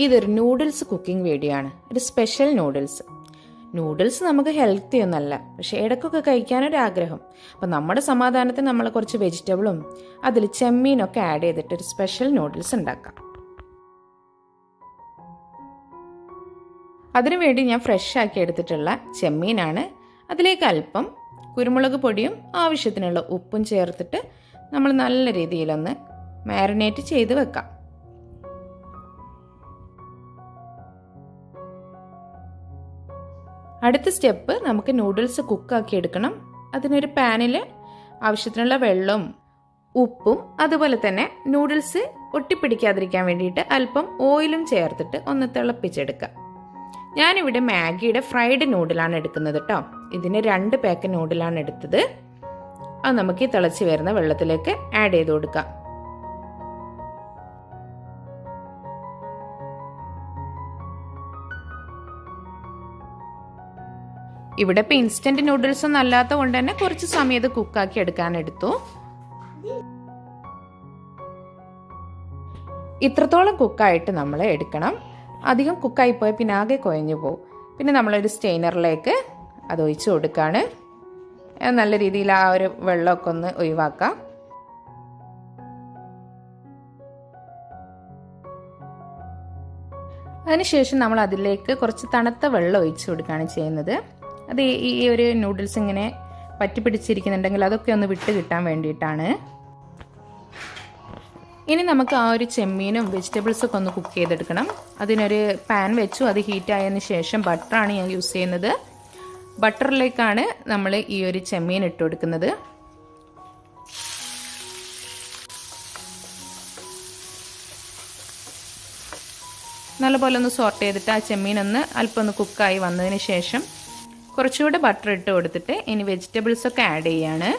ഇതൊരു noodles cooking video ആണ്. ഒരു സ്പെഷ്യൽ നൂഡിൽസ് നൂഡിൽസ് നമുക്ക് ഹെൽത്തി ഒന്നല്ല പക്ഷെ ഇടയ്ക്കൊക്കെ കഴിക്കാനൊരു ആഗ്രഹം. അപ്പം നമ്മുടെ സമാധാനത്തിന് നമ്മൾ കുറച്ച് വെജിറ്റബിളും അതിൽ ചെമ്മീനൊക്കെ ആഡ് ചെയ്തിട്ട് ഒരു സ്പെഷ്യൽ നൂഡിൽസ് ഉണ്ടാക്കാം. അതിനുവേണ്ടി ഞാൻ ഫ്രഷ് ആക്കി എടുത്തിട്ടുള്ള ചെമ്മീനാണ്. അതിലേക്ക് അല്പം കുരുമുളക് പൊടിയും ആവശ്യത്തിനുള്ള ഉപ്പും ചേർത്തിട്ട് നമ്മൾ നല്ല രീതിയിലൊന്ന് മാരിനേറ്റ് ചെയ്ത് വെക്കാം. അടുത്ത സ്റ്റെപ്പ് നമുക്ക് നൂഡിൽസ് കുക്കാക്കി എടുക്കണം. അതിനൊരു പാനിൽ ആവശ്യത്തിനുള്ള വെള്ളവും ഉപ്പും അതുപോലെ തന്നെ നൂഡിൽസ് ഒട്ടിപ്പിടിക്കാതിരിക്കാൻ വേണ്ടിയിട്ട് അല്പം ഓയിലും ചേർത്തിട്ട് ഒന്ന് തിളപ്പിച്ചെടുക്കാം ഞാനിവിടെ മാഗിയുടെ ഫ്രൈഡ് നൂഡിലാണ് എടുക്കുന്നത് കേട്ടോ ഇതിന് രണ്ട് പാക്ക് നൂഡിലാണ് എടുത്തത്. അത് നമുക്ക് ഈ തിളച്ച് വരുന്ന വെള്ളത്തിലേക്ക് ആഡ് ചെയ്ത് കൊടുക്കാം. ഇവിടെ ഇപ്പം ഇൻസ്റ്റന്റ് നൂഡിൽസ് ഒന്നും അല്ലാത്ത കൊണ്ട് തന്നെ കുറച്ച് സമയം ഇത് കുക്കാക്കി എടുക്കാനെടുത്തു ഇത്രത്തോളം കുക്കായിട്ട് നമ്മൾ എടുക്കണം. അധികം കുക്കായി പോയാൽ പിന്നെ ആകെ കുഴഞ്ഞു പോകും പിന്നെ നമ്മളൊരു സ്റ്റെയിനറിലേക്ക് അത് ഒഴിച്ചു കൊടുക്കുകയാണ് നല്ല രീതിയിൽ ആ ഒരു വെള്ളമൊക്കെ ഒന്ന് ഒഴിവാക്കാം. അതിനുശേഷം നമ്മൾ അതിലേക്ക് കുറച്ച് തണുത്ത വെള്ളം ഒഴിച്ചു കൊടുക്കുകയാണ് ചെയ്യുന്നത്. അത് ഈ ഒരു നൂഡിൽസ് ഇങ്ങനെ പറ്റി പിടിച്ചിരിക്കുന്നുണ്ടെങ്കിൽ അതൊക്കെ ഒന്ന് വിട്ട് കിട്ടാൻ വേണ്ടിയിട്ടാണ്. ഇനി നമുക്ക് ആ ഒരു ചെമ്മീനും വെജിറ്റബിൾസും ഒക്കെ ഒന്ന് കുക്ക് ചെയ്തെടുക്കണം. അതിനൊരു പാൻ വെച്ചു. അത് ഹീറ്റ് ആയതിന് ശേഷം ബട്ടറാണ് ഞാൻ യൂസ് ചെയ്യുന്നത്. ബട്ടറിലേക്കാണ് നമ്മൾ ഈ ഒരു ചെമ്മീൻ ഇട്ട് കൊടുക്കുന്നത്. നല്ലപോലെ ഒന്ന് സോർട്ട് ചെയ്തിട്ട് ആ ചെമ്മീൻ ഒന്ന് അല്പം ഒന്ന് കുക്കായി വന്നതിന് ശേഷം കുറച്ചുകൂടെ ബട്ടർ ഇട്ട് കൊടുത്തിട്ട് ഇനി വെജിറ്റബിൾസൊക്കെ ആഡ് ചെയ്യാണ്.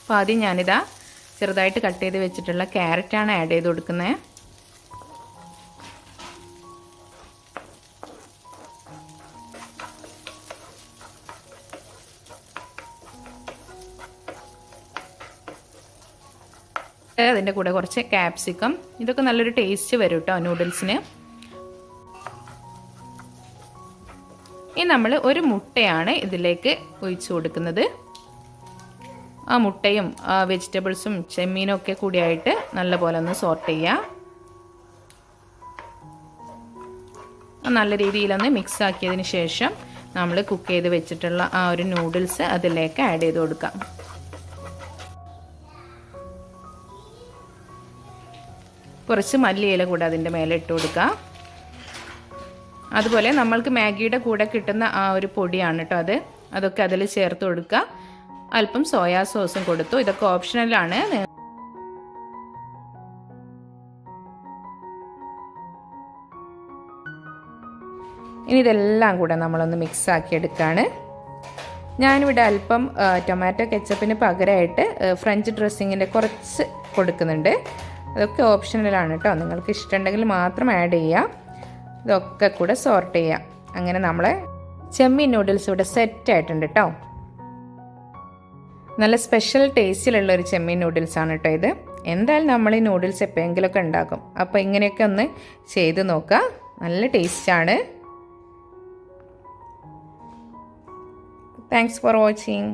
അപ്പോൾ ആദ്യം ഞാനിതാ ചെറുതായിട്ട് കട്ട് ചെയ്ത് വെച്ചിട്ടുള്ള ക്യാരറ്റാണ് ആഡ് ചെയ്ത് കൊടുക്കുന്നത്. അതിന്റെ കൂടെ കുറച്ച് ക്യാപ്സിക്കം ഇതൊക്കെ നല്ലൊരു ടേസ്റ്റ് വരും കേട്ടോ നൂഡിൽസിന് ഇനി നമ്മൾ ഒരു മുട്ടയാണ് ഇതിലേക്ക് ഒഴിച്ചു കൊടുക്കുന്നത്. ആ മുട്ടയും വെജിറ്റബിൾസും ചെമ്മീനും ഒക്കെ കൂടിയായിട്ട് നല്ലപോലെ ഒന്ന് സോർട്ട് ചെയ്യുക നല്ല രീതിയിലൊന്ന് മിക്സ് ആക്കിയതിന് ശേഷം നമ്മൾ കുക്ക് ചെയ്ത് വെച്ചിട്ടുള്ള ആ ഒരു നൂഡിൽസ് അതിലേക്ക് ആഡ് ചെയ്ത് കൊടുക്കാം. കുറച്ച് മല്ലിയില കൂടെ അതിന്റെ മേലെ ഇട്ട് കൊടുക്കുക അതുപോലെ നമ്മൾക്ക് മാഗിയുടെ കൂടെ കിട്ടുന്ന ആ ഒരു പൊടിയാണ് കേട്ടോ അത്. അതൊക്കെ അതിൽ ചേർത്ത് കൊടുക്കുക. അല്പം സോയാ സോസും കൊടുത്തു. ഇതൊക്കെ ഓപ്ഷണലാണ് ഇനി ഇതെല്ലാം കൂടെ നമ്മളൊന്ന് മിക്സ് ആക്കി എടുക്കുകയാണ് ഞാനിവിടെ അല്പം ടൊമാറ്റോ കെച്ചപ്പിന് പകരമായിട്ട് ഫ്രഞ്ച് ഡ്രസ്സിങ്ങിന്റെ കുറച്ച് കൊടുക്കുന്നുണ്ട്. അതൊക്കെ ഓപ്ഷണലാണ് കേട്ടോ നിങ്ങൾക്ക് ഇഷ്ടമുണ്ടെങ്കിൽ മാത്രം ആഡ് ചെയ്യാം. ഇതൊക്കെ കൂടെ സോർട്ട് ചെയ്യാം. അങ്ങനെ നമ്മളെ ചെമ്മി നൂഡിൽസ് ഇവിടെ സെറ്റ് ആയിട്ടുണ്ട് കേട്ടോ നല്ല സ്പെഷ്യൽ ടേസ്റ്റിലുള്ള ഒരു ചെമ്മീൻ നൂഡിൽസ് ആണ് കേട്ടോ ഇത്. എന്തായാലും നമ്മൾ ഈ നൂഡിൽസ് എപ്പോഴെങ്കിലുമൊക്കെ ഉണ്ടാക്കും. അപ്പോൾ ഇങ്ങനെയൊക്കെ ഒന്ന് ചെയ്ത് നോക്കുക. നല്ല ടേസ്റ്റാണ് താങ്ക്സ് ഫോർ വാച്ചിങ്